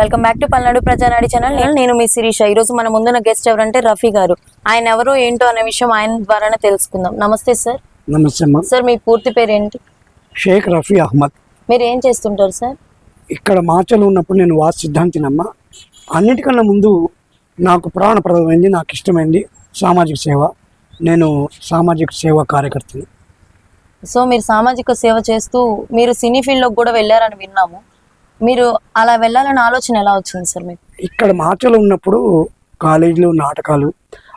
Welcome back to Palnadu Prajanadi channel. నేను- నేను మీ శిరీష. ఈ రోజు మన ముందున్న గెస్ట్ ఎవరంటే రఫీ గారు. ఆయన ఎవరో ఏంటో అనే విషయం ఆయన ద్వారానే తెలుసుకుందాం. నమస్తే సార్ నమస్తే అమ్మ. సార్ మీ పూర్తి పేరు ఏంటి షేక్ రఫీ అహ్మద్. మీరు ఏం చేస్తుంటారు సార్ ఇక్కడ మాచలో ఉన్నప్పుడు నేను వాస్ సిద్ధాంతినమ్మ. అన్నిటికన్నా ముందు నాకు ప్రాణప్రదమైంది నాకు ఇష్టమైంది సామాజిక సేవ. నేను సామాజిక సేవ కార్యకర్తని. సో మీరు సామాజిక సేవ చేస్తూ మీరు సినీ ఫీల్డ్లోకి కూడా వెళ్ళారని విన్నాము. మీరు అలా వెళ్ళాలనే ఆలోచన ఎలా వచ్చింది సార్ మీకు? ఇక్కడ మాచలో ఉన్నప్పుడు కాలేజీలు నాటకాలు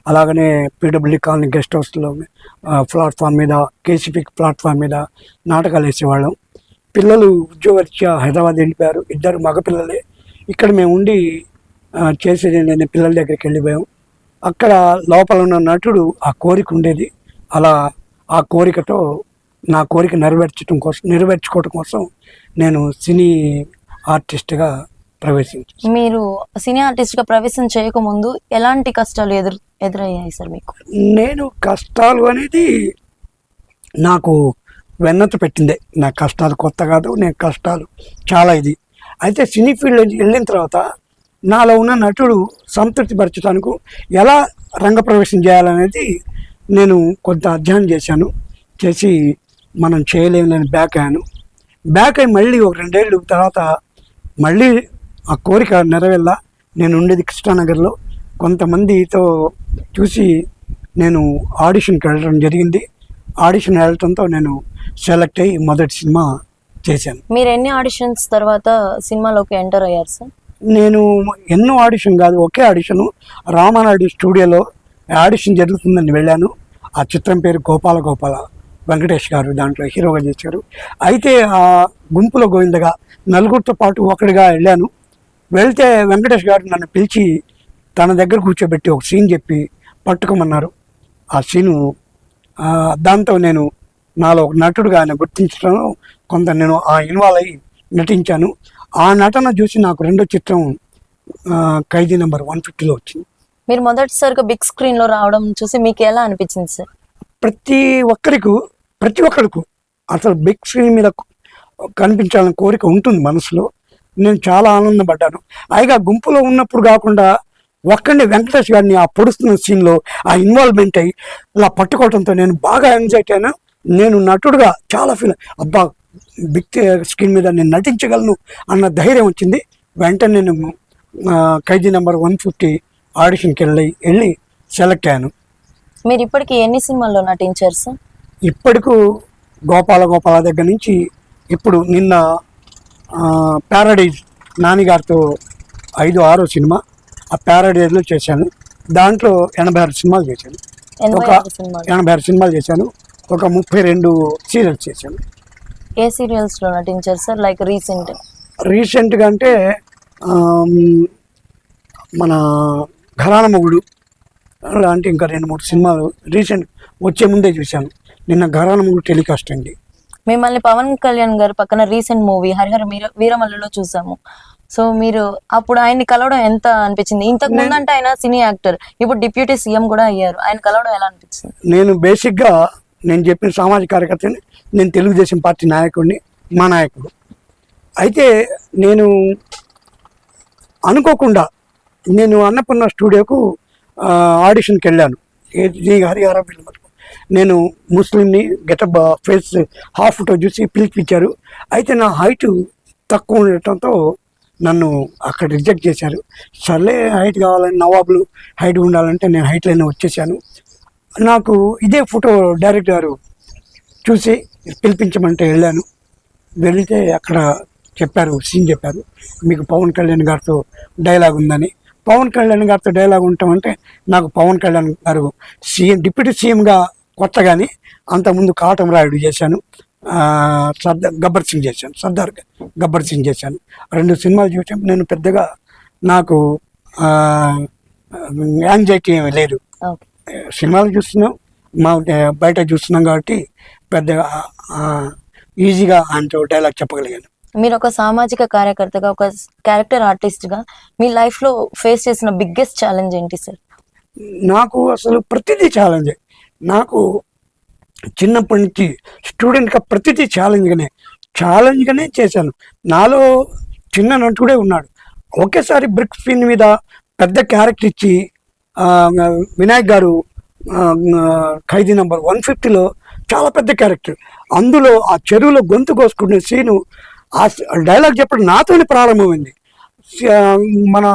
అలాగనే పీడబ్ల్యూ కాలనీ గెస్ట్ హౌస్లో ప్లాట్ఫామ్ మీద కేసీపీ ప్లాట్ఫామ్ మీద నాటకాలు వేసేవాళ్ళం. పిల్లలు ఉద్యోగరీత్యా హైదరాబాద్ వెళ్ళిపోయారు. ఇద్దరు మగపిల్లలే. ఇక్కడ మేము ఉండి చేసేది నేను పిల్లల దగ్గరికి వెళ్ళిపోయాం. అక్కడ లోపల ఉన్న నటుడు ఆ కోరిక ఉండేది. అలా ఆ కోరికతో నా కోరిక నెరవేర్చడం కోసం నెరవేర్చుకోవడం కోసం నేను సినీ ఆర్టిస్ట్గా ప్రవేశించాను మీరు సినీ ఆర్టిస్ట్గా ప్రవేశం చేయకముందు ఎలాంటి కష్టాలు ఎదురు ఎదురయ్యాయి సార్ మీకు? నేను కష్టాలు అనేది నాకు వెన్నత పెట్టిందే. నా కష్టాలు కొత్త కాదు నేను కష్టాలు చాలా ఇది. అయితే సినీ ఫీల్డ్ వెళ్ళిన తర్వాత నాలో ఉన్న నటుడు సంతృప్తి పరచడానికి ఎలా రంగప్రవేశం చేయాలనేది నేను కొంత అధ్యయనం చేశాను. చేసి మనం చేయలేమని బ్యాక్ అయ్యాను. బ్యాక్ అయి మళ్ళీ ఒక రెండేళ్ళు తర్వాత మళ్ళీ ఆ కోరిక నెరవేళ్ళ నేను ఉండేది కృష్ణానగర్లో. కొంతమందితో చూసి నేను ఆడిషన్కి వెళ్ళడం జరిగింది. ఆడిషన్ వెళ్ళటంతో నేను సెలెక్ట్ అయ్యి మొదటి సినిమా చేశాను. మీరు ఎన్ని ఆడిషన్స్ తర్వాత సినిమాలోకి ఎంటర్ అయ్యారు సార్? నేను ఎన్నో ఆడిషన్ కాదు ఒకే ఆడిషను. రామానాయుడు స్టూడియోలో ఆడిషన్ జరుగుతుందని వెళ్ళాను. ఆ చిత్రం పేరు గోపాల గోపాల. వెంకటేష్ గారు దాంట్లో హీరోగా చేశారు. అయితే ఆ గుంపులో గోవిందగా నలుగురితో పాటు ఒకటిగా వెళ్ళాను. వెళ్తే వెంకటేష్ గారు నన్ను పిలిచి తన దగ్గర కూర్చోబెట్టి ఒక సీన్ చెప్పి పట్టుకోమన్నారు. ఆ సీను దాంతో నేను నాలో ఒక నటుడుగా ఆయన గుర్తించడం కొంత నేను ఆ ఇన్వాల్వ్ అయ్యి నటించాను. ఆ నటన చూసి నాకు రెండో చిత్రం ఖైదీ నెంబర్ వన్ ఫిఫ్టీలో వచ్చింది. మీరు మొదటిసారిగా బిగ్ స్క్రీన్లో రావడం చూసి మీకు ఎలా అనిపించింది సార్? ప్రతి ఒక్కరికి ప్రతి ఒక్కరికి అసలు బిగ్ స్క్రీన్ మీద కనిపించాలని కోరిక ఉంటుంది మనసులో. నేను చాలా ఆనందపడ్డాను. పైగా గుంపులో ఉన్నప్పుడు కాకుండా ఒక్కడిని వెంకటేష్ గారిని ఆ పొడుస్తున్న సీన్లో ఆ ఇన్వాల్వ్మెంట్ అయ్యి ఇలా పట్టుకోవడంతో నేను బాగా ఎంజాయ్ అయినా నేను నటుడుగా చాలా ఫీల్ అబ్బా బిగ్ స్క్రీన్ మీద నేను నటించగలను అన్న ధైర్యం వచ్చింది. వెంటనే నేను ఖైదీ నెంబర్ వన్ ఫిఫ్టీ ఆడిషన్కి వెళ్ళి వెళ్ళి సెలెక్ట్ అయ్యాను. మీరు ఇప్పటికి ఎన్ని సినిమాల్లో నటించారు సార్? ఇప్పటికు గోపాల గోపాల దగ్గర నుంచి ఇప్పుడు నిన్న ప్యారడైజ్ నానిగారితో ఐదు ఆరో సినిమా ఆ ప్యారడైజ్లో చేశాను. దాంట్లో ఎనభై ఆరు సినిమాలు చేశాను. ఒక ఎనభై ఆరు సినిమాలు చేశాను. ఒక ముప్పై రెండు సీరియల్స్ చేశాను. ఏ సీరియల్స్లో నటించారు సార్? Like recent. రీసెంట్గా అంటే మన ఘరాన మొగుడు లాంటి ఇంకా రెండు మూడు సినిమాలు రీసెంట్ వచ్చే ముందే చూశాను. నిన్న ఘరాన మొగుడు టెలికాస్ట్ అండి. మిమ్మల్ని పవన్ కళ్యాణ్ గారు పక్కన రీసెంట్ మూవీ హరిహర వీర వీరమల్లులో చూసాము. సో మీరు అప్పుడు ఆయన్ని కలవడం ఎంత అనిపించింది? ఇంతకు ముందు అంటే ఆయన సినీ యాక్టర్ ఇప్పుడు డిప్యూటీ సీఎం కూడా అయ్యారు. ఆయన కలవడం ఎలా అనిపించింది? నేను బేసిక్గా నేను చెప్పిన సామాజిక కార్యకర్తని నేను తెలుగుదేశం పార్టీ నాయకుడిని మా నాయకుడు. అయితే నేను అనుకోకుండా నేను అన్నపూర్ణ స్టూడియోకు ఆడిషన్కి వెళ్ళాను. ఏది హరిహర ఫిల్మ్. నేను ముస్లింని గెటప్ ఫేస్ హాఫ్ ఫోటో చూసి పిలిపించారు. అయితే నా హైట్ తక్కువ ఉండటంతో నన్ను అక్కడ రిజెక్ట్ చేశారు. సర్లే హైట్ కావాలని నవాబులు హైట్ ఉండాలంటే నేను హైట్లోనే వచ్చేసాను. నాకు ఇదే ఫోటో డైరెక్టర్ గారు చూసి పిలిపించమంటే వెళ్ళాను. వెళితే అక్కడ చెప్పారు సీన్ చెప్పారు. మీకు పవన్ కళ్యాణ్ గారితో డైలాగ్ ఉందని. పవన్ కళ్యాణ్ గారితో డైలాగ్ ఉండటం అంటే నాకు పవన్ కళ్యాణ్ గారు సీఎం డిప్యూటీ సీఎంగా కొత్త కానీ అంతకుముందు కాటం రాయుడు చేశాను. సర్దార్ గబ్బర్ సింగ్ చేశాను. సర్దార్ గబ్బర్ సింగ్ చేశాను. రెండు సినిమాలు చూసాం. నేను పెద్దగా నాకు యాంగ్జైటీ ఏమీ లేదు. సినిమాలు చూస్తున్నాం. మా బయట చూస్తున్నాం కాబట్టి పెద్దగా ఈజీగా ఆయనతో డైలాగ్ చెప్పగలిగాను. మీరు ఒక సామాజిక కార్యకర్తగా ఒక క్యారెక్టర్ ఆర్టిస్ట్గా మీ లైఫ్లో ఫేస్ చేసిన బిగ్గెస్ట్ ఛాలెంజ్ ఏంటి సార్ నాకు అసలు ప్రతిదీ ఛాలెంజే నాకు చిన్నప్పటి నుంచి స్టూడెంట్గా ప్రతిదీ ఛాలెంజ్గానే ఛాలెంజ్గానే చేశాను. నాలో చిన్న నటుడే ఉన్నాడు. ఒకేసారి బ్రిక్ స్క్రీన్ మీద పెద్ద క్యారెక్టర్ ఇచ్చి వినాయక్ గారు ఖైదీ నంబర్ వన్ ఫిఫ్టీలో చాలా పెద్ద క్యారెక్టర్. అందులో ఆ చెరువులో గొంతు కోసుకునే సీను ఆ డైలాగ్ చెప్పడం నాతోనే ప్రారంభమైంది. మన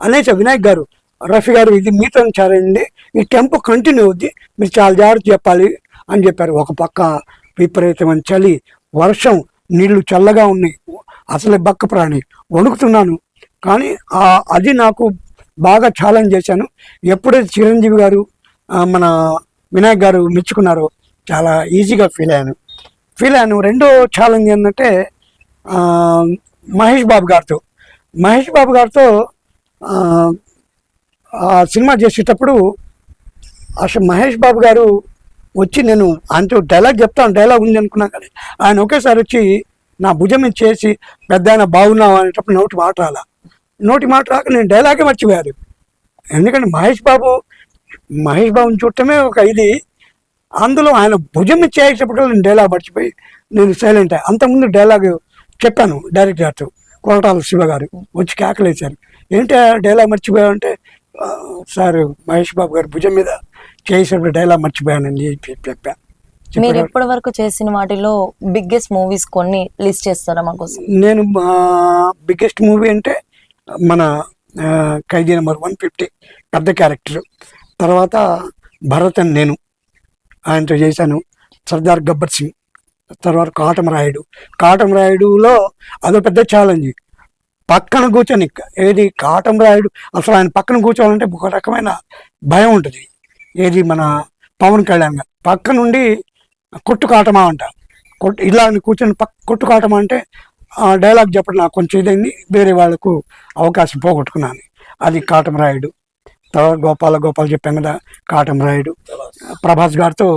అనేస వినాయక్ గారు రఫీ గారు ఇది మీతో చాలండి ఈ టెంపో కంటిన్యూ అవుద్ది. మీరు చాలా జాగ్రత్త చెప్పాలి అని చెప్పారు. ఒక పక్క విపరీతమైన చలి వర్షం నీళ్ళు చల్లగా ఉన్నాయి. అసలే బక్క ప్రాణి. వణుకుతున్నాను. కానీ ఆ అది నాకు బాగా ఛాలెంజ్ చేశాను. ఎప్పుడైతే చిరంజీవి గారు మన వినాయక్ గారు మెచ్చుకున్నారో చాలా ఈజీగా ఫీల్ అయ్యాను. ఫీల్ అయ్యాను. రెండో ఛాలెంజ్ ఏంటంటే మహేష్ బాబు గారితో. మహేష్ బాబు గారితో సినిమా చేసేటప్పుడు అసలు మహేష్ బాబు గారు వచ్చి నేను ఆయనతో డైలాగ్ చెప్తాను డైలాగ్ ఉంది అనుకున్నాను కానీ ఆయన ఒకేసారి వచ్చి నా భుజం మీద చేసి పెద్ద ఆయన బాగున్నావు? అనేటప్పుడు నోటి మాట రాలా. నోటి మాట రాక నేను డైలాగే మర్చిపోయారు ఎందుకంటే మహేష్ బాబు మహేష్ బాబుని చూడటమే ఒక ఇది. అందులో ఆయన భుజం మీద చేసేటప్పుడు నేను డైలాగ్ మర్చిపోయి నేను సైలెంట్ అంతకుముందు డైలాగ్ చెప్పాను డైరెక్టర్ గారితో కోరటాల శివ గారు వచ్చి కేకలేశారు. ఏంటి డైలాగ్ మర్చిపోయావు అంటే సార్ మహేష్ బాబు గారు భుజం మీద చేసేటప్పుడు డైలాగ్ మర్చిపోయానండి చెప్పి చెప్పా. మీరు. ఎప్పటి వరకు చేసిన వాటిలో బిగ్గెస్ట్ మూవీస్ కొన్ని లిస్ట్ చేస్తారా మాకోసం నేను బిగ్గెస్ట్ మూవీ అంటే మన ఖైదీ నెంబర్ వన్ ఫిఫ్టీ పెద్ద క్యారెక్టర్ తర్వాత భరత్ అని నేను ఆయనతో చేశాను. సర్దార్ గబ్బర్ సింగ్ తర్వాత కాటం రాయుడు కాటం రాయుడులో అదో పెద్ద ఛాలెంజ్ పక్కన కూర్చొని ఏది కాటం రాయుడు అసలు ఆయన పక్కన కూర్చోవాలంటే ఒక రకమైన భయం ఉంటుంది. ఏది మన పవన్ కళ్యాణ్ గారు. పక్క నుండి కొట్టు కాటమా అంట. కొట్టు ఇలా కూర్చొని పక్క కొట్టు కాటమా అంటే ఆ డైలాగ్ చెప్పడం నాకు కొంచెం ఇదైంది. వేరే వాళ్ళకు అవకాశం పోగొట్టుకున్నాను. అది కాటం రాయుడు. తర్వాత గోపాల గోపాల్ చెప్పాం కదా కాటం రాయుడు. ప్రభాస్ గారితో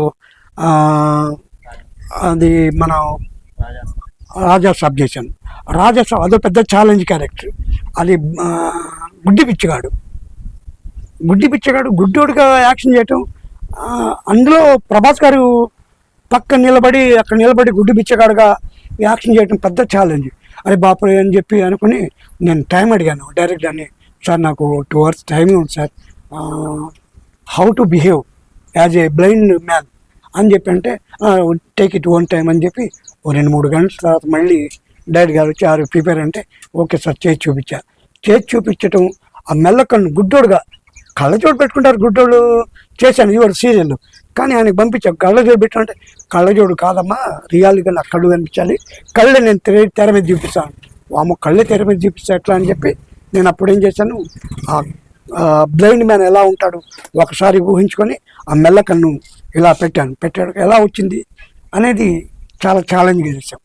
అది మనం రాజా సబ్ చేశాను. రాజా అదో పెద్ద ఛాలెంజ్ క్యారెక్టర్ అది గుడ్డి పిచ్చిగాడు. గుడ్డి పిచ్చగాడు గుడ్డోడుగా యాక్షన్ చేయటం అందులో ప్రభాస్ గారు పక్కన నిలబడి అక్కడ నిలబడి గుడ్డి పిచ్చగాడుగా యాక్షన్ చేయటం పెద్ద ఛాలెంజ్ అరే బాపురే అని చెప్పి అనుకుని నేను టైం అడిగాను. డైరెక్టర్ని సార్ నాకు టూ అవర్స్ టైం ఉంది sir. How to behave as a blind man అని చెప్పి అంటే టేక్ ఇట్ వన్ టైం అని చెప్పి ఓ రెండు మూడు గంటల తర్వాత మళ్ళీ డాడీ గారు వచ్చి ఆరు ప్రిపేర్ అంటే ఓకే సార్ చేసి చూపించా. చేసి చూపించటం ఆ మెల్లకన్ను గుడ్డోడుగా కళ్ళజోడు పెట్టుకుంటారు గుడ్డోడు చేశాను ఇవాడు సీరియల్. కానీ ఆయనకి పంపించాం కళ్ళజోడు పెట్టమంటే కళ్ళజోడు కాదమ్మా రియాలిటీగా నాకు కళ్ళు కనిపించాలి. కళ్ళే నేను తెర తెర మీద చూపిస్తాను. వామ కళ్ళే తెర మీద చూపిస్తా ఎట్లా? అని చెప్పి నేను అప్పుడు ఏం చేశాను ఆ బ్లైండ్ మ్యాన్ ఎలా ఉంటాడు ఒకసారి ఊహించుకొని ఆ మెల్లకన్ను ఇలా పెట్టాను. పెట్టాడు ఎలా వచ్చింది అనేది చాలా ఛాలెంజ్గా చేశాం.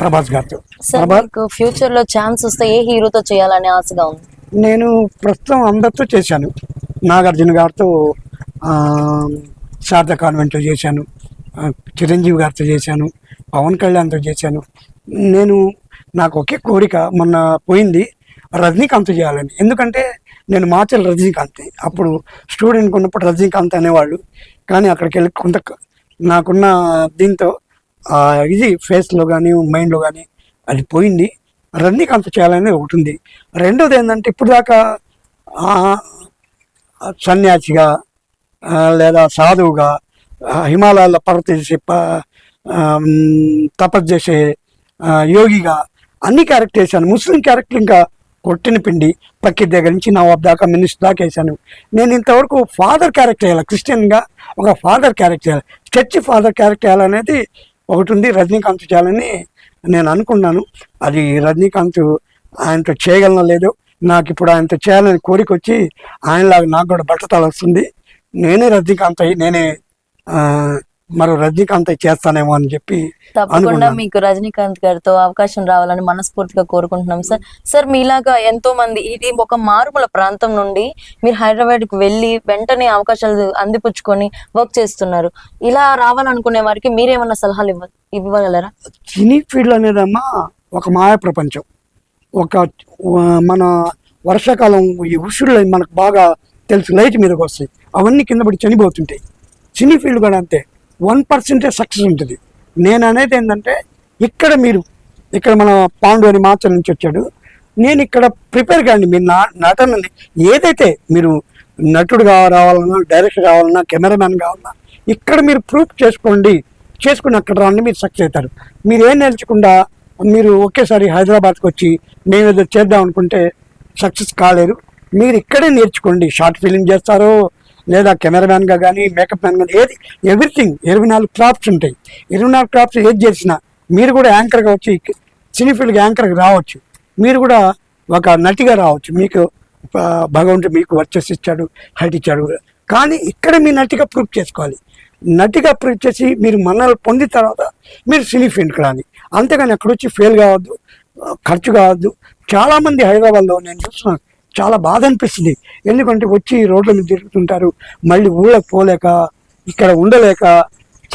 ప్రభాస్ గారితో. సార్ ప్రభాస్ మీకు ఫ్యూచర్లో ఛాన్స్ వస్తే ఏ హీరోతో చేయాలనే ఆశగా ఉంది? నేను ప్రస్తుతం అందరితో చేశాను. నాగార్జున గారితో శారద కాన్వెంట్లో చేశాను. చిరంజీవి గారితో చేశాను. పవన్ కళ్యాణ్తో చేశాను. నేను నాకు ఒకే కోరిక మొన్న పోయింది రజనీకాంత్ చేయాలని. ఎందుకంటే నేను మార్చల్ రజనీకాంత్ అప్పుడు స్టూడెంట్ ఉన్నప్పుడు రజనీకాంత్ అనేవాళ్ళు. కానీ అక్కడికి వెళ్ళి కొంత నాకున్న దీంతో ఇది ఫేస్లో కానీ మైండ్లో కానీ అది పోయింది. రజనీకాంత్ చేయాలని ఒకటి ఉంది. రెండోది ఏంటంటే ఇప్పుడు దాకా సన్యాసిగా లేదా సాధువుగా హిమాలయాల్లో పర్వత చేసే ప- తపస్సు చేసే యోగిగా అన్ని క్యారెక్టర్ వేసాను. ముస్లిం క్యారెక్టర్ ఇంకా కొట్టిన పిండి పక్కి దగ్గర నుంచి నవాబ్ దాకా మినిస్టర్ దాకా వేసాను. నేను ఇంతవరకు ఫాదర్ క్యారెక్టర్ వేయాలి? క్రిస్టియన్గా ఒక ఫాదర్ క్యారెక్టర్ వేయాలి? చర్చ్ ఫాదర్ క్యారెక్టర్ వేయాలనేది ఒకటి ఉంది రజనీకాంత్ చేయాలని నేను అనుకున్నాను. అది రజనీకాంత్ ఆయనతో చేయగలనో లేదో నాకు ఇప్పుడు ఆయనతో చేయాలని కోరిక వచ్చి ఆయనలాగా నాకు కూడా బట్టతలు వస్తుంది నేనే రజనీకాంత్ అయ్యి నేనే మరో రజనీకాంత్ చేస్తానేమో అని చెప్పి తప్పకుండా. మీకు రజనీకాంత్ గారితో అవకాశం రావాలని మనస్ఫూర్తిగా కోరుకుంటున్నాం. సార్ సార్ మీలాగా ఎంతో మంది ఇది ఒక మారుమూల ప్రాంతం నుండి మీరు హైదరాబాద్కు వెళ్ళి వెంటనే అవకాశాలు అందిపుచ్చుకొని వర్క్ చేస్తున్నారు. ఇలా రావాలనుకునే వారికి మీరేమన్నా సలహాలు ఇవ్వ ఇవ్వగలరా? సినీ ఫీల్డ్ అనేదమ్మా ఒక మాయా ప్రపంచం. ఒక మన వర్షాకాలం ఈ ఉసురులు మనకు బాగా తెలుసు లైట్ మీదకి వస్తాయి అవన్నీ కింద పడి చనిపోతుంటాయి. సినీ ఫీల్డ్ కూడా అంతే. వన్ పర్సెంటే సక్సెస్ ఉంటుంది. నేను అనేది ఏంటంటే ఇక్కడ మీరు ఇక్కడ మన పాండు అని మాచల్ నుంచి వచ్చాడు. నేను ఇక్కడ ప్రిపేర్ కాండి. మీరు నా నటనని ఏదైతే మీరు నటుడు కావ- రావాలన్నా డైరెక్టర్ కావాలన్నా కెమెరామ్యాన్ కావాలన్నా ఇక్కడ మీరు ప్రూఫ్ చేసుకోండి. చేసుకుని అక్కడ రాండి మీరు సక్సెస్ అవుతారు. మీరు ఏం నేర్చకుండా మీరు ఒకేసారి హైదరాబాద్కి వచ్చి మేము ఏదో చేద్దాం అనుకుంటే సక్సెస్ కాలేరు. మీరు ఇక్కడే నేర్చుకోండి. షార్ట్ ఫిలిం చేస్తారో లేదా కెమెరామ్యాన్గా కానీ మేకప్ మ్యాన్ కానీ ఏది ఎవ్రీథింగ్ ఇరవై నాలుగు క్రాఫ్ట్స్ ఉంటాయి. ఇరవై నాలుగు క్రాఫ్ట్స్ ఏది చేసినా మీరు కూడా యాంకర్గా వచ్చి సినీ ఫీల్డ్కి యాంకర్గా రావచ్చు. మీరు కూడా ఒక నటిగా రావచ్చు. మీకు భగవంతుడు మీకు వర్చస్ ఇచ్చాడు హైట్ ఇచ్చాడు. కానీ ఇక్కడ మీ నటిగా ప్రూఫ్ చేసుకోవాలి. నటిగా ప్రూఫ్ చేసి మీరు మన్నలు పొందిన తర్వాత మీరు సినీ ఫీల్డ్కి రాని. అంతేగాని అక్కడ వచ్చి ఫెయిల్ కావద్దు ఖర్చు కావద్దు. చాలామంది హైదరాబాద్లో నేను చూస్తున్నాను. చాలా బాధ అనిపిస్తుంది. ఎందుకంటే వచ్చి రోడ్ల మీద తిరుగుతుంటారు. మళ్ళీ ఊళ్ళకి పోలేక ఇక్కడ ఉండలేక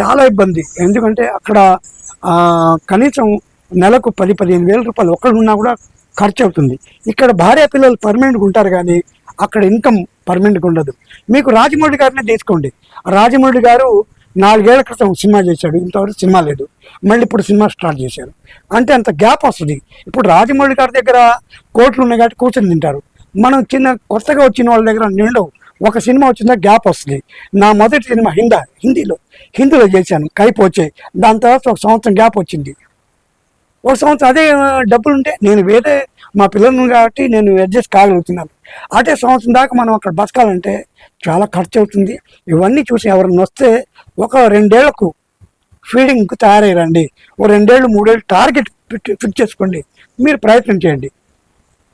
చాలా ఇబ్బంది. ఎందుకంటే అక్కడ కనీసం నెలకు పది పదిహేను వేల రూపాయలు ఒక్కడున్నా కూడా ఖర్చు అవుతుంది. ఇక్కడ భార్య పిల్లలు పర్మనెంట్గా ఉంటారు కానీ అక్కడ ఇన్కమ్ పర్మనెంట్గా ఉండదు. మీకు రాజమౌళి గారిని తీసుకోండి. రాజమౌళి గారు నాలుగేళ్ళ క్రితం సినిమా చేశాడు. ఇంతవరకు సినిమా లేదు. మళ్ళీ ఇప్పుడు సినిమా స్టార్ట్ చేశారు. అంటే అంత గ్యాప్ వస్తుంది. ఇప్పుడు రాజమౌళి గారి దగ్గర కోట్లు ఉన్నాయి కాబట్టి కూర్చొని తింటారు. మనం చిన్న కొత్తగా వచ్చిన వాళ్ళ దగ్గర నిండవు ఒక సినిమా వచ్చిందా గ్యాప్ వస్తుంది. నా మొదటి సినిమా హిందా హిందీలో హిందీలో చేశాను కైపోచే దాని తర్వాత ఒక సంవత్సరం గ్యాప్ వచ్చింది. ఒక సంవత్సరం అదే డబ్బులు ఉంటే నేను వేరే మా పిల్లలను కాబట్టి నేను అడ్జస్ట్ కాగలుగుతున్నాను. అదే సంవత్సరం దాకా మనం అక్కడ బతకాలంటే చాలా ఖర్చు అవుతుంది. ఇవన్నీ చూసి ఎవరైనా వస్తే ఒక రెండేళ్ళకు ఫీడింగ్కు తయారయ్యారండి ఓ రెండేళ్ళు మూడేళ్ళు టార్గెట్ ఫిక్స్ చేసుకోండి. మీరు ప్రయత్నం చేయండి.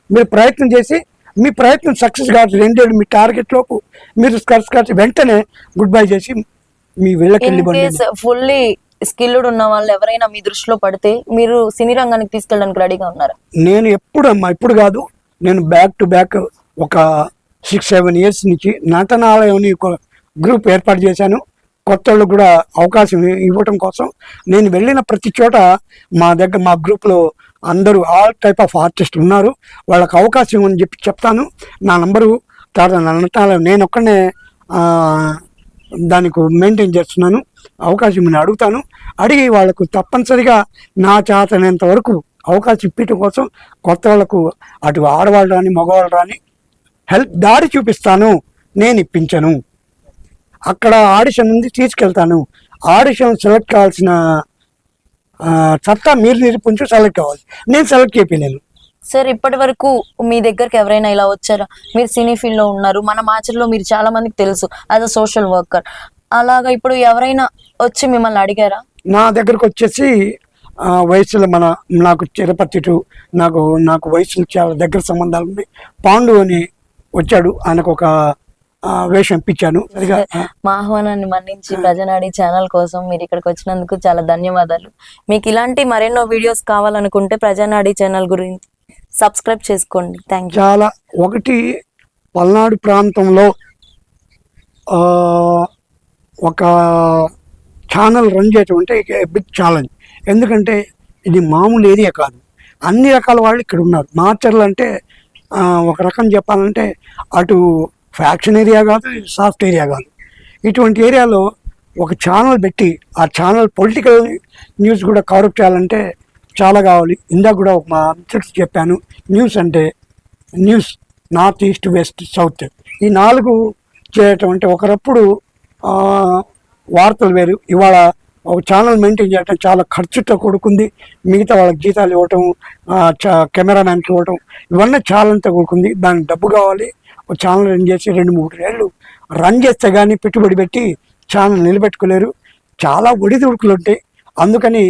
మీరు ప్రయత్నం చేసి మీ ప్రయత్నం సక్సెస్ కాదు రెండేళ్ళు మీ టార్గెట్ లోపు మీరు స్కర్స్ కాచి వెంటనే గుడ్ బై చేసి మీ వెళ్ళకెళ్ళి ఫుల్లీ స్కిల్డ్ ఉన్న వాళ్ళు ఎవరైనా మీ దృష్టిలో పడితే మీరు సినీ రంగానికి తీసుకెళ్ళడానికి రెడీగా ఉన్నారు? నేను ఎప్పుడు అమ్మా ఇప్పుడు కాదు నేను బ్యాక్ టు బ్యాక్ ఒక సిక్స్ సెవెన్ ఇయర్స్ నుంచి నటనాలయం గ్రూప్ ఏర్పాటు చేశాను. కొత్త వాళ్ళకు కూడా అవకాశం ఇవ్వటం కోసం నేను వెళ్ళిన ప్రతి చోట మా దగ్గర మా గ్రూప్లో అందరూ ఆల్ టైప్ ఆఫ్ ఆర్టిస్ట్ ఉన్నారు. వాళ్ళకి అవకాశం ఉందని చెప్పి చెప్తాను. నా నంబరు తర్వాత నా నేను ఒక్కనే దానికి మెయింటైన్ చేస్తున్నాను. అవకాశం నేను అడుగుతాను. అడిగి వాళ్ళకు తప్పనిసరిగా నా చేతనేంత వరకు అవకాశం ఇప్పించడం కోసం కొత్త వాళ్ళకు అటు ఆడవాళ్ళు రాని మగవాళ్ళు రాని హెల్ప్ దారి చూపిస్తాను. నేను ఇప్పించను. అక్కడ ఆడిషన్ ఉంది తీసుకెళ్తాను. ఆడిషన్ సెలెక్ట్ కావాల్సిన సత్తా మీరు నిరూపించి సెలెక్ట్ కావాలి. నేను సెలెక్ట్ చేయలేను సార్ ఇప్పటి వరకు మీ దగ్గరికి ఎవరైనా ఇలా వచ్చారా? మీరు సినీ ఫీల్డ్లో ఉన్నారు. మన మాచర్లో మీరు చాలా మందికి తెలుసు. యాజ్ అ సోషల్ వర్కర్ అలాగా ఇప్పుడు ఎవరైనా వచ్చి మిమ్మల్ని అడిగారా? నా దగ్గరకు వచ్చేసి ఆ, వయసులో మన నాకు తిరుపతి టు నాకు నాకు వయసులో చాలా దగ్గర సంబంధాలు ఉన్నాయి. పాండు అని వచ్చాడు. ఆయనకు ఒక వేషం ఇప్పించాను. మా ఆహ్వానాన్ని మన్నించి ప్రజనాడి ఛానల్ కోసం మీరు ఇక్కడికి వచ్చినందుకు చాలా ధన్యవాదాలు. మీకు ఇలాంటి మరెన్నో వీడియోస్ కావాలనుకుంటే ప్రజానాడి ఛానల్ గురించి సబ్స్క్రైబ్ చేసుకోండి. థ్యాంక్ చాలా ఒకటి పల్నాడు ప్రాంతంలో ఒక ఛానల్ రన్ చేయటం అంటే బిగ్ ఛాలెంజ్ ఎందుకంటే ఇది మామూలు ఏరియా కాదు. అన్ని రకాల వాళ్ళు ఇక్కడ ఉన్నారు. మాచర్లు అంటే ఒక రకం చెప్పాలంటే అటు ఫ్యాక్షన్ ఏరియా కాదు ఇటు సాఫ్ట్ ఏరియా కాదు. ఇటువంటి ఏరియాలో ఒక ఛానల్ పెట్టి ఆ ఛానల్ పొలిటికల్ న్యూస్ కూడా కవరప్ చేయాలంటే చాలా కావాలి. ఇందాక కూడా మా మిత్రుడికి చెప్పాను న్యూస్ అంటే news north east west south. ఈ నాలుగు చేయటం అంటే ఒకరప్పుడు వార్తలు వేరు. ఇవాళ ఒక ఛానల్ మెయింటైన్ చేయటం చాలా ఖర్చుతో కూడుకుంది. మిగతా వాళ్ళకి జీతాలు ఇవ్వటం కెమెరామ్యాన్కి ఇవ్వటం ఇవన్నీ ఛానల్తో కూడుకుంది. దానికి డబ్బు కావాలి. ఒక ఛానల్ రన్ చేసి రెండు మూడు ఏళ్ళు రన్ చేస్తే కానీ పెట్టుబడి పెట్టి ఛానల్ నిలబెట్టుకోలేరు. చాలా ఒడిదుడుకులు ఉంటాయి. అందుకని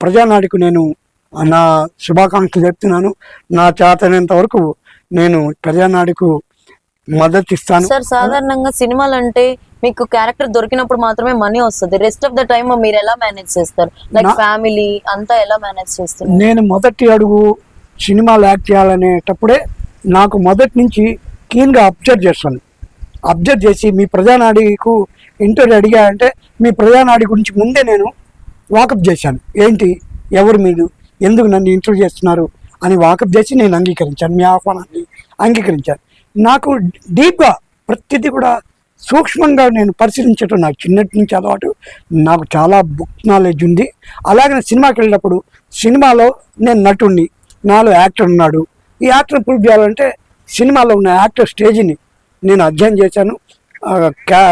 ప్రజానాడికి నేను నా శుభాకాంక్షలు చెప్తున్నాను. నా చేతనంత వరకు నేను ప్రజానాడికు మద్దతు ఇస్తాను. సార్ సాధారణంగా సినిమాలు అంటే మీకు క్యారెక్టర్ దొరికినప్పుడు మాత్రమే మనీ వస్తుంది. రెస్ట్ ఆఫ్ ద టైమ్ మీరు ఎలా మేనేజ్ చేస్తారు? లైక్ ఫ్యామిలీ అంతా ఎలా మేనేజ్ చేస్తారు నేను మొదటి అడుగు సినిమాలు యాక్ట్ చేయాలనేటప్పుడే నాకు మొదటి నుంచి కీన్గా అబ్జర్వ్ చేస్తాను అబ్జర్వ్ చేసి మీ ప్రజానాడికు ఇంటర్వ్యూ అడిగా అంటే మీ ప్రజానాడి గురించి ముందే నేను వాకప్ చేశాను. ఏంటి? ఎవరు మీరు ఎందుకు నన్ను ఇంటర్వ్యూ చేస్తున్నారు? అని వాకప్ చేసి నేను అంగీకరించాను. మీ ఆహ్వానాన్ని అంగీకరించాను. నాకు డీప్గా ప్రతిదీ కూడా సూక్ష్మంగా నేను పరిశీలించడం నాకు చిన్నటి నుంచి అలవాటు. నాకు చాలా బుక్ నాలెడ్జ్ ఉంది. అలాగే సినిమాకి వెళ్ళినప్పుడు సినిమాలో నేను నటుణ్ణి. నాలో యాక్టర్ ఉన్నాడు. ఈ యాక్టర్ ప్రూవ్ చేయాలంటే సినిమాలో ఉన్న యాక్టర్ స్టేజ్ని నేను అధ్యయనం చేశాను.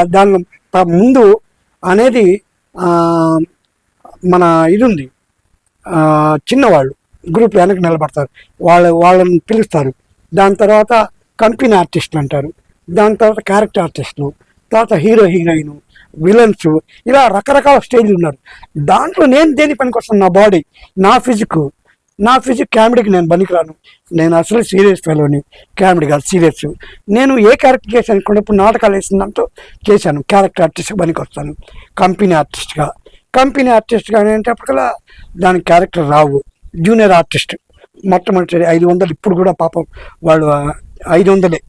దానిలో క్యా- ముందు అనేది మన ఇది ఉంది చిన్నవాళ్ళు గ్రూప్ వెనక్కి నిలబడతారు. వాళ్ళు వాళ్ళని పిలుస్తారు. దాని తర్వాత కంపెనీ ఆర్టిస్టులు అంటారు. దాని తర్వాత క్యారెక్టర్ ఆర్టిస్టులు తర్వాత హీరో హీరోయిన్ విలన్స్ ఇలా రకరకాల స్టేజ్లు ఉన్నారు. దాంట్లో నేను దేని పనికి వస్తాను నా బాడీ నా ఫిజిక్ నా ఫిజిక్ కామెడీకి నేను పనికిరాను. నేను అసలు సీరియస్ ఫెలోని కామెడీ కాదు సీరియస్ నేను ఏ క్యారెక్టర్ చేశాను కూడా ఇప్పుడు నాటకాలు వేసిన దాంట్లో చేశాను క్యారెక్టర్ ఆర్టిస్ట్గా పనికి వస్తాను కంపెనీ ఆర్టిస్ట్గా కంపెనీ ఆర్టిస్ట్గా అనేటప్పటికల్లా దానికి క్యారెక్టర్ రావు. జూనియర్ ఆర్టిస్ట్ మొట్టమొదటి ఐదు వందలు ఇప్పుడు కూడా పాపం వాళ్ళు ఐదు వందలే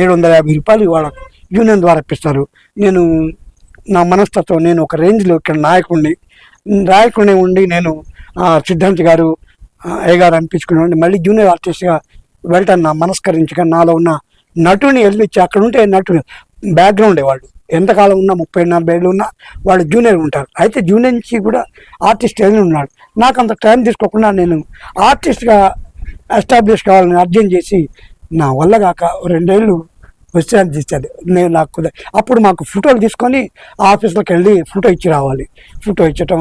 ఏడు వందల యాభై రూపాయలు వాళ్ళ యూనియన్ ద్వారా ఇప్పిస్తారు. నేను నా మనస్తత్వం నేను ఒక రేంజ్లో ఇక్కడ నాయకుడిని నాయకుడిని ఉండి నేను సిద్ధాంత్ గారు అయ్యగారు అయ్య మళ్ళీ జూనియర్ ఆర్టిస్ట్గా వెళ్తాను నా మనస్కరించగా నాలో ఉన్న నటుని వెళ్ళిచ్చి అక్కడ ఉంటే నటుడు బ్యాక్గ్రౌండ్ వాళ్ళు ఎంతకాలం ఉన్నా ముప్పై నలభై ఏళ్ళు ఉన్నా వాళ్ళు జూనియర్ ఉంటారు అయితే జూనియర్ నుంచి కూడా ఆర్టిస్ట్ వెళ్ళి ఉన్నాడు. నాకు అంత టైం తీసుకోకుండా నేను ఆర్టిస్ట్గా ఎస్టాబ్లిష్ కావాలని అర్జం చేసి నా వల్ల కాక రెండేళ్ళు విశ్రాంతి తీసేది నేను నాకు అప్పుడు మాకు ఫోటోలు తీసుకొని ఆఫీస్లోకి వెళ్ళి ఫోటో ఇచ్చి రావాలి. ఫోటో ఇచ్చటం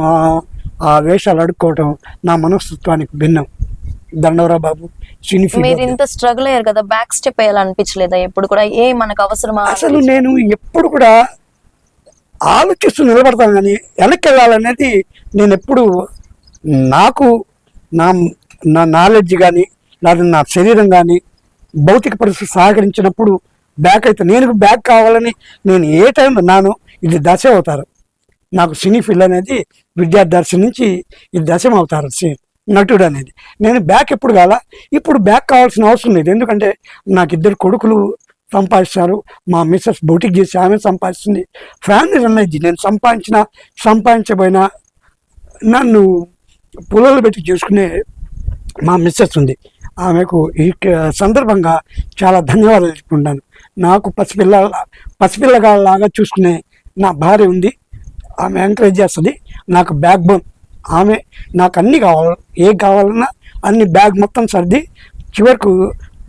ఆ- వేషాలు అడుక్కోవటం నా మనస్తత్వానికి భిన్నం. దండవరా బాబు సినీ మీరు ఇంత స్ట్రగుల్ అయ్యారు కదా బ్యాక్ స్టెప్ వేయాలనిపించలేదా? ఎప్పుడు కూడా ఏ మనకు అవసరమా అసలు నేను ఎప్పుడు కూడా ఆలోచిస్తూ నిలబడతాను కానీ వెనక్కి వెళ్ళాలనేది నేను ఎప్పుడు నాకు నా నా నాలెడ్జ్ కానీ లేదా నా శరీరం కానీ భౌతిక పరిస్థితి సహకరించినప్పుడు బ్యాక్ అయితే నేను బ్యాక్ కావాలని నేను ఏ టైంలో నాను ఇది దశ అవుతారు. నాకు సినీ ఫీల్డ్ అనేది విద్యార్థి నుంచి ఇది దశం అవుతారు సి- నటుడు అనేది. నేను బ్యాక్ ఎప్పుడు కాల ఇప్పుడు బ్యాక్ కావాల్సిన అవసరం లేదు. ఎందుకంటే నాకు ఇద్దరు కొడుకులు సంపాదిస్తారు. మా మిస్సెస్ బౌటిక్ చేసి ఆమె సంపాదిస్తుంది. ఫ్యామిలీ రన్ నేను సంపాదించిన సంపాదించబోయినా నన్ను పొలాలు పెట్టి చూసుకునే మా మిస్సెస్ ఉంది. ఆమెకు ఈ సందర్భంగా చాలా ధన్యవాదాలు చెప్పుకుంటాను. నాకు పసిపిల్ల పసిపిల్లగాళ్ళలాగా చూసుకునే నా భార్య ఉంది. ఆమె ఎంకరేజ్ చేస్తుంది. నాకు బ్యాక్ బోన్ ఆమె నాకు అన్ని కావాలి ఏ కావాలన్నా అన్ని బ్యాగ్ మొత్తం సర్ది చివరకు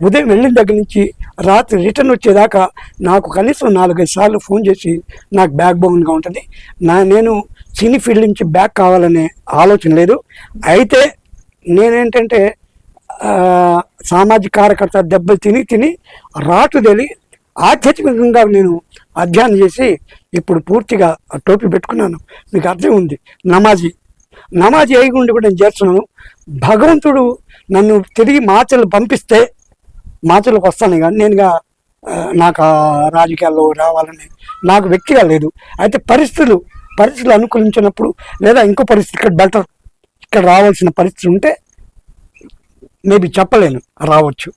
ఉదయం వెళ్ళిన దగ్గర నుంచి రాత్రి రిటర్న్ వచ్చేదాకా నాకు కనీసం నాలుగైదు సార్లు ఫోన్ చేసి నాకు బ్యాక్ బోన్గా ఉంటుంది. నా నేను సినీ ఫీల్డ్ నుంచి బ్యాక్ కావాలనే ఆలోచన లేదు. అయితే నేనేంటంటే సామాజిక కార్యకర్త దెబ్బలు తిని తిని రాటు తెలి ఆధ్యాత్మికంగా నేను అధ్యయనం చేసి ఇప్పుడు పూర్తిగా ఆ టోపీ పెట్టుకున్నాను. మీకు అర్థం ఉంది. నమాజీ. నమాజీ అయి ఉండి కూడా నేను చేస్తున్నాను. భగవంతుడు నన్ను తిరిగి మాచలు పంపిస్తే మాచలకు వస్తాను కానీ నేనుగా నాకు ఆ రాజకీయాల్లో రావాలని నాకు వ్యక్తిగా లేదు. అయితే పరిస్థితులు పరిస్థితులు అనుకూలించినప్పుడు లేదా ఇంకో పరిస్థితి ఇక్కడ బెటర్ ఇక్కడ రావాల్సిన పరిస్థితి ఉంటే మేబీ చెప్పలేను రావచ్చు.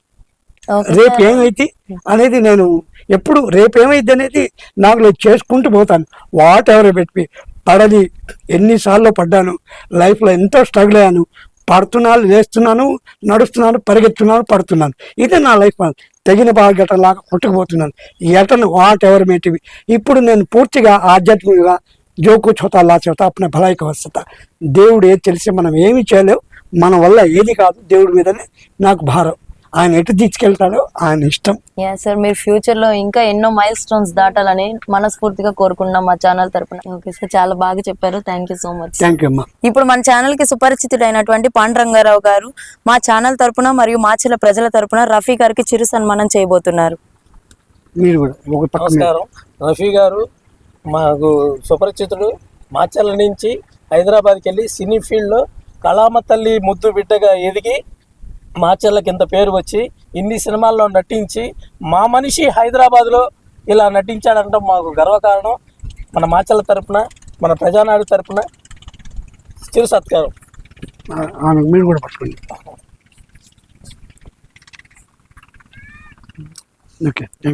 రేపు. ఏమైతే అనేది నేను ఎప్పుడు రేపు అనేది నాకు నేను చేసుకుంటూ పోతాను. వాట్ ఎవర్ పెట్టి పడది. ఎన్నిసార్లు పడ్డాను. లైఫ్లో ఎంతో స్ట్రగుల్ అయ్యాను. పడుతున్నాను లేస్తున్నాను నడుస్తున్నాను పరిగెత్తున్నాను పడుతున్నాను. ఇదే నా లైఫ్ తగిన బాగటలాగా కొట్టుకుపోతున్నాను. ఎటను వాట్ ఎవర్ మేటివి ఇప్పుడు నేను పూర్తిగా ఆధ్యాత్మికంగా జోకు చోతా లా చోతా అప్న భలాయికి వస్తా. దేవుడు ఏది తెలిసి మనం ఏమి చేయలేవు. మన వల్ల ఏది కాదు. దేవుడి మీదనే నాకు భారం. ఆయన ఎటు తీసుకెళ్తాడో ఆయన ఇష్టం. యా సార్ మీరు ఫ్యూచర్లో ఇంకా ఎన్నో మైల్ స్టోన్స్ దాటాలని మనస్ఫూర్తిగా కోరుకుంటున్నాం మా ఛానల్ తరపున. ఓకే సార్ చాలా బాగా చెప్పారు. Thank you so much thank you ఇప్పుడు మన ఛానల్కి సుపరిచితుడైనటువంటి పాండురంగారావు గారు మా ఛానల్ తరపున మరియు మాచిల ప్రజల తరపున రఫీ గారికి చిరు సన్మానం చేయబోతున్నారు. మీరు కూడా. నమస్కారం. రఫీ గారు మాకు సుపరిచితుడు. మాచర్ల నుంచి హైదరాబాద్కి వెళ్ళి సినీ ఫీల్డ్లో కళామ తల్లి ముద్దు బిడ్డగా ఎదిగి మాచర్లకి ఇంత పేరు వచ్చి ఇన్ని సినిమాల్లో నటించి మా మనిషి హైదరాబాద్లో ఇలా నటించాడంటే మాకు గర్వకారణం. మన మాచర్ల తరపున మన ప్రజానాడు తరపున చిరు సత్కారం. మీరు కూడా పట్టుకోండి. ఓకే. థ్యాంక్